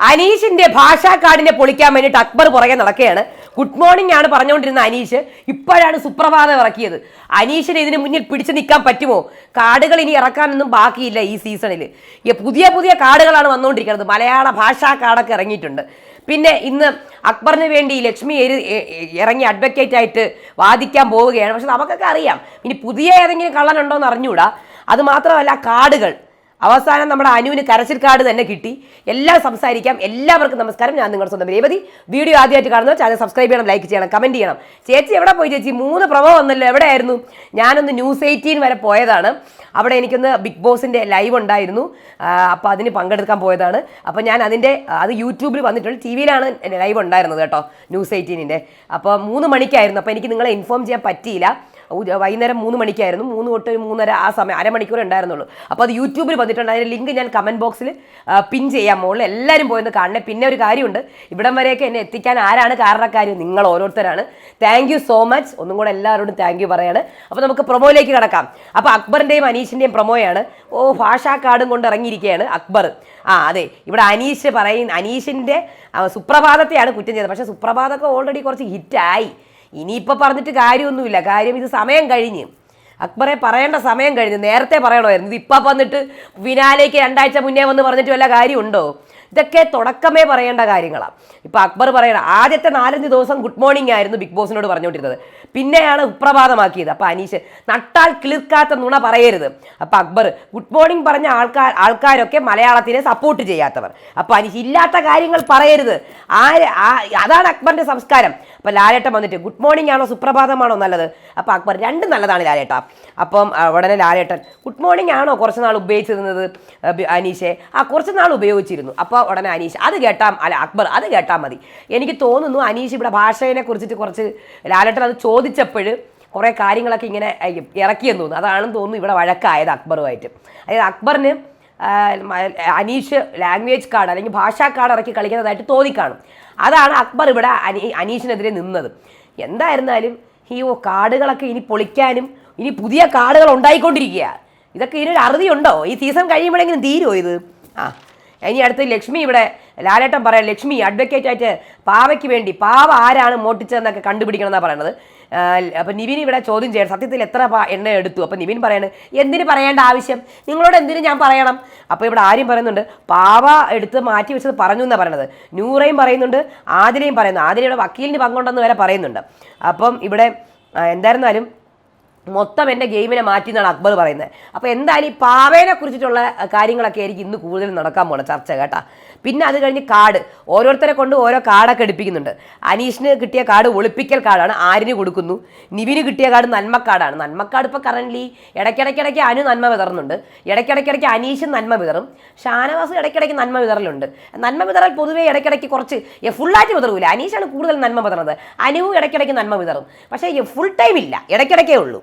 അനീഷിന്റെ ഭാഷാ കാർഡിനെ പൊളിക്കാൻ വേണ്ടിയിട്ട് അക്ബർ പുറകെ നടക്കുകയാണ്. ഗുഡ് മോർണിംഗ് ആണ് പറഞ്ഞുകൊണ്ടിരുന്ന അനീഷ്. ഇപ്പോഴാണ് സുപ്രഭാതം ഇറക്കിയത്. അനീഷിന് ഇതിന് മുന്നിൽ പിടിച്ചു നിൽക്കാൻ പറ്റുമോ? കാർഡുകൾ ഇനി ഇറക്കാനൊന്നും ബാക്കിയില്ല ഈ സീസണിൽ ഈ പുതിയ പുതിയ കാർഡുകളാണ് വന്നുകൊണ്ടിരിക്കുന്നത്. മലയാള ഭാഷാ കാർഡൊക്കെ ഇറങ്ങിയിട്ടുണ്ട്. പിന്നെ ഇന്ന് അക്ബറിന് വേണ്ടി ലക്ഷ്മി എരു- ഇറങ്ങി അഡ്വക്കേറ്റ് ആയിട്ട് വാദിക്കാൻ പോവുകയാണ്. പക്ഷെ നമുക്കൊക്കെ അറിയാം. ഇനി പുതിയ ഏതെങ്കിലും കള്ളനുണ്ടോ എന്ന് അറിഞ്ഞുകൂടാ. അത് മാത്രമല്ല കാർഡുകൾ അവസാനം നമ്മുടെ അനുവിന് കരച്ചിൽ കാർഡ് തന്നെ കിട്ടി. എല്ലാം സംസാരിക്കാം. എല്ലാവർക്കും നമസ്കാരം. ഞാൻ നിങ്ങളുടെ സ്വന്തം രേവതി. വീഡിയോ ആദ്യമായിട്ട് കാണുന്ന ചാനൽ സബ്സ്ക്രൈബ് ചെയ്യണം ലൈക്ക് ചെയ്യണം കമന്റ് ചെയ്യണം. ചേച്ചി എവിടെ പോയി ചേച്ചി? മൂന്ന് പ്രമോ വന്നല്ലോ. എവിടെയായിരുന്നു? ഞാനൊന്ന് ന്യൂസ് എയ്റ്റീൻ വരെ പോയതാണ്. അവിടെ എനിക്കൊന്ന് ബിഗ് ബോസിന്റെ ലൈവ് ഉണ്ടായിരുന്നു. അപ്പോൾ അതിന് പങ്കെടുക്കാൻ പോയതാണ്. അപ്പോൾ ഞാൻ അതിന്റെ അത് യൂട്യൂബിൽ വന്നിട്ടുണ്ട്. ടി വിയിലാണ് ലൈവ് ഉണ്ടായിരുന്നത് കേട്ടോ ന്യൂസ് എയ്റ്റീനിന്റെ അപ്പോൾ മൂന്ന് മണിക്കായിരുന്നു. അപ്പോൾ എനിക്ക് നിങ്ങളെ ഇൻഫോം ചെയ്യാൻ പറ്റിയില്ല. വൈകുന്നേരം മൂന്ന് മണിക്കായിരുന്നു. മൂന്ന് തൊട്ട് മൂന്നര ആ സമയം അരമണിക്കൂർ ഉണ്ടായിരുന്നുള്ളൂ. അപ്പോൾ അത് യൂട്യൂബിൽ വന്നിട്ടുണ്ട്. അതിന്റെ ലിങ്ക് ഞാൻ കമന്റ് ബോക്സിൽ പിൻ ചെയ്യാം. മുകളിൽ എല്ലാവരും പോയെന്ന് കാണണേ. പിന്നെ ഒരു കാര്യമുണ്ട്. ഇവിടം വരെയൊക്കെ എന്നെ എത്തിക്കാൻ ആരാണ് കാരണക്കാർ നിങ്ങൾ ഓരോരുത്തരാണ്. താങ്ക് യു സോ മച്ച് ഒന്നും കൂടെ എല്ലാവരോടും താങ്ക് യു പറയാണ്. അപ്പോൾ നമുക്ക് പ്രൊമോയിലേക്ക് കിടക്കാം. അപ്പോൾ അക്ബറിന്റെയും അനീഷിന്റെയും പ്രൊമോയാണ് ഓ ഭാഷാ കാർഡും കൊണ്ട് ഇറങ്ങിയിരിക്കുകയാണ് അക്ബർ. ആ അതെ. ഇവിടെ അനീഷ് പറയുന്ന അനീഷിന്റെ സുപ്രഭാതത്തെയാണ് കുറ്റം ചെയ്തത്. പക്ഷേ സുപ്രഭാതമൊക്കെ ഓൾറെഡി കുറച്ച് ഹിറ്റായി ഇനിയിപ്പോൾ പറഞ്ഞിട്ട് കാര്യമൊന്നുമില്ല. കാര്യം ഇത് സമയം കഴിഞ്ഞ്. അക്ബറെ പറയേണ്ട സമയം കഴിഞ്ഞ്. നേരത്തെ പറയണമായിരുന്നു. ഇത് ഇപ്പം വന്നിട്ട് വിനാലേക്ക് രണ്ടാഴ്ച മുന്നേ വന്ന് പറഞ്ഞിട്ട് വല്ല കാര്യമുണ്ടോ? ഇതൊക്കെ തുടക്കമേ പറയേണ്ട കാര്യങ്ങളാണ് ഇപ്പം അക്ബർ പറയണം ആദ്യത്തെ നാലഞ്ച് ദിവസം ഗുഡ് മോർണിംഗ് ആയിരുന്നു ബിഗ് ബോസിനോട് പറഞ്ഞുകൊണ്ടിരുന്നത്. പിന്നെയാണ് ഉപ്രഭാതമാക്കിയത്. അപ്പോൾ അനീഷ് നട്ടാൽ കിളിർക്കാത്ത നുണ പറയരുത്. അപ്പോൾ അക്ബർ ഗുഡ് മോർണിംഗ് പറഞ്ഞ ആൾക്കാർ ആൾക്കാരൊക്കെ മലയാളത്തിനെ സപ്പോർട്ട് ചെയ്യാത്തവർ. അപ്പോൾ അനീഷ് ഇല്ലാത്ത കാര്യങ്ങൾ പറയരുത്. ആര് അതാണ് അക്ബറിന്റെ സംസ്കാരം. അപ്പം ലാലേട്ടൻ വന്നിട്ട് ഗുഡ് മോർണിംഗ് ആണോ? സുപ്രഭാതമാണോ നല്ലത്? അപ്പോൾ അക്ബർ രണ്ടും നല്ലതാണ് ലാലേട്ട. അപ്പം ഉടനെ ലാലേട്ടൻ ഗുഡ് മോർണിംഗ് ആണോ? കുറച്ച് നാൾ ഉപയോഗിച്ചിരുന്നത്? അനീഷെ. ആ കുറച്ച് നാൾ ഉപയോഗിച്ചിരുന്നു. അപ്പോൾ ഉടനെ അനീഷ് അത് കേട്ടാൽ അല്ല അക്ബർ അത് കേട്ടാൽ മതി. എനിക്ക് തോന്നുന്നു അനീഷ് ഇവിടെ ഭാഷയെ കുറിച്ചിട്ട് കുറച്ച് ലാലേട്ടൻ അത് ചോദിച്ചപ്പോൾ കുറേ കാര്യങ്ങളൊക്കെ ഇങ്ങനെ ഇറക്കിയെന്ന് തോന്നുന്നു. അതാണെന്ന് തോന്നുന്നു ഇവിടെ വഴക്കായത് അക്ബറുമായിട്ട്. അതായത് അക്ബറിന് അനീഷ് ലാംഗ്വേജ് കാർഡ് അല്ലെങ്കിൽ ഭാഷാ കാർഡ് ഇറക്കി കളിക്കുന്നതായിട്ട് തോന്നിക്കാണും. അതാണ് അക്ബർ ഇവിടെ അനീ അനീഷിനെതിരെ നിന്നത്. എന്തായിരുന്നാലും ഈ ഓ കാർഡുകളൊക്കെ ഇനി പൊളിക്കാനും ഇനി പുതിയ കാർഡുകൾ ഉണ്ടായിക്കൊണ്ടിരിക്കുക. ഇതൊക്കെ ഇതിനൊരു അറുതി ഉണ്ടോ ഈ സീസൺ കഴിയുമ്പോഴെങ്കിലും തീരുമോ ഇത്? ആ ഇനി അടുത്ത് ലക്ഷ്മി ഇവിടെ ലാലേട്ടൻ പറയാം ലക്ഷ്മി അഡ്വക്കേറ്റ് ആയിട്ട് പാവയ്ക്ക് വേണ്ടി പാവ ആരാണ് മോട്ടിച്ചതെന്നൊക്കെ കണ്ടുപിടിക്കണം എന്നാണ് പറയണത്. അപ്പം നിവിൻ ഇവിടെ ചോദ്യം ചെയ്യണം. സത്യത്തിൽ എത്ര എണ്ണ എടുത്തു? അപ്പം നിവിൻ പറയാണ് എന്തിന് പറയേണ്ട ആവശ്യം? നിങ്ങളോട് എന്തിന് ഞാൻ പറയണം? അപ്പോൾ ഇവിടെ ആരും പറയുന്നുണ്ട് പാവ എടുത്ത് മാറ്റി വെച്ചത് പറഞ്ഞു എന്നാണ് പറയണത്. നൂറയും പറയുന്നുണ്ട് ആതിരയും പറയുന്നു. ആതിരയുടെ വക്കീലിന് പങ്കുണ്ടെന്ന് വരെ പറയുന്നുണ്ട്. അപ്പം ഇവിടെ എന്തായിരുന്നാലും മൊത്തം എന്റെ ഗെയിമിനെ മാറ്റി എന്നാണ് അക്ബർ പറയുന്നത്. അപ്പോൾ എന്തായാലും ഈ പാവേനെ കുറിച്ചിട്ടുള്ള കാര്യങ്ങളൊക്കെ ആയിരിക്കും ഇന്ന് കൂടുതൽ നടക്കാൻ പോണ ചർച്ച കേട്ടാ. പിന്നെ അത് കഴിഞ്ഞ് കാർഡ് ഓരോരുത്തരെ കൊണ്ട് ഓരോ കാർഡൊക്കെ എടുപ്പിക്കുന്നുണ്ട്. അനീഷിന് കിട്ടിയ കാർഡ് ഒളിപ്പിക്കൽ കാർഡാണ് ആരിന് കൊടുക്കുന്നു? നിവിന് കിട്ടിയ കാർഡ് നന്മ കാർഡാണ് നന്മ കാർഡ് ഇപ്പോൾ കറന്റ്ലി ഇടയ്ക്കിടയ്ക്കിടയ്ക്ക് അനു നന്മ വിതറുന്നുണ്ട്. ഇടയ്ക്കിടയ്ക്കിടയ്ക്ക് അനീഷും നന്മ വിതറും. ഷാനവാസ് ഇടയ്ക്കിടയ്ക്ക് നന്മ വിതറലുണ്ട്. നന്മ വിതറൽ പൊതുവേ ഇടയ്ക്കിടയ്ക്ക് കുറച്ച് ഫുള്ളായിട്ട് വിതറൂല. അനീഷാണ് കൂടുതൽ നന്മ വിതറുന്നത്. അനുവും ഇടയ്ക്കിടയ്ക്ക് നന്മ വിതറും. പക്ഷേ ഫുൾ ടൈം ഇല്ല. ഇടയ്ക്കിടയ്ക്കേ ഉള്ളൂ.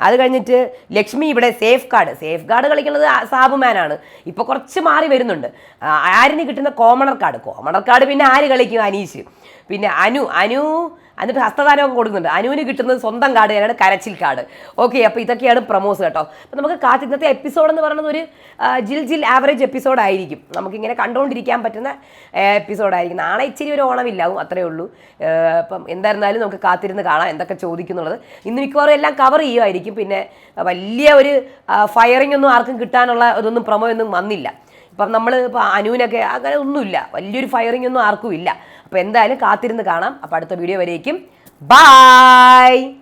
അത് കഴിഞ്ഞിട്ട് ലക്ഷ്മി ഇവിടെ സേഫ് ഗാർഡ് സേഫ് ഗാർഡ് കളിക്കുന്നത് സാബുമാനാണ് ഇപ്പോൾ കുറച്ച് മാറി വരുന്നുണ്ട്. ആരിന് കിട്ടുന്ന കോമണർ കാർഡ്? കോമണർ കാർഡ് പിന്നെ ആര് കളിക്കും? അനീഷ്. പിന്നെ അനു അനു എന്നിട്ട് ഹസ്തദാനമൊക്കെ കൊടുക്കുന്നുണ്ട്. അനുവിന് കിട്ടുന്നത് സ്വന്തം കാർഡ് തന്നെയാണ് കരച്ചിൽ കാർഡ്. ഓക്കെ അപ്പോൾ ഇതൊക്കെയാണ് പ്രമോസ് കേട്ടോ. അപ്പോൾ നമുക്ക് കാത്തി ഇന്നത്തെ എപ്പിസോഡ് എന്ന് പറയുന്നത് ഒരു ജിൽ ജിൽ ആവറേജ് ആയിരിക്കും. നമുക്കിങ്ങനെ കണ്ടുകൊണ്ടിരിക്കാൻ പറ്റുന്ന എപ്പിസോഡായിരിക്കും നാളെ ഇച്ചിരി ഒരു ഓണമില്ലാവും അത്രേ ഉള്ളൂ. അപ്പം എന്തായിരുന്നാലും നമുക്ക് കാത്തിരുന്ന് കാണാം എന്തൊക്കെ ചോദിക്കുന്നുള്ളത്. ഇന്ന് മിക്കവാറും എല്ലാം കവർ ചെയ്യുമായിരിക്കും. പിന്നെ വലിയ ഒരു ഫയറിംഗ് ഒന്നും ആർക്കും കിട്ടാനുള്ള ഇതൊന്നും പ്രമോയൊന്നും വന്നില്ല. ഇപ്പം നമ്മൾ ഇപ്പോൾ അനുവിനൊക്കെ അങ്ങനെ ഒന്നുമില്ല. വലിയൊരു ഫയറിംഗ് ഒന്നും ആർക്കും ഇല്ല. അപ്പോൾ എന്തായാലും കാത്തിരുന്ന് കാണാം. അപ്പോൾ അടുത്ത വീഡിയോ വരേക്കും. ബായ്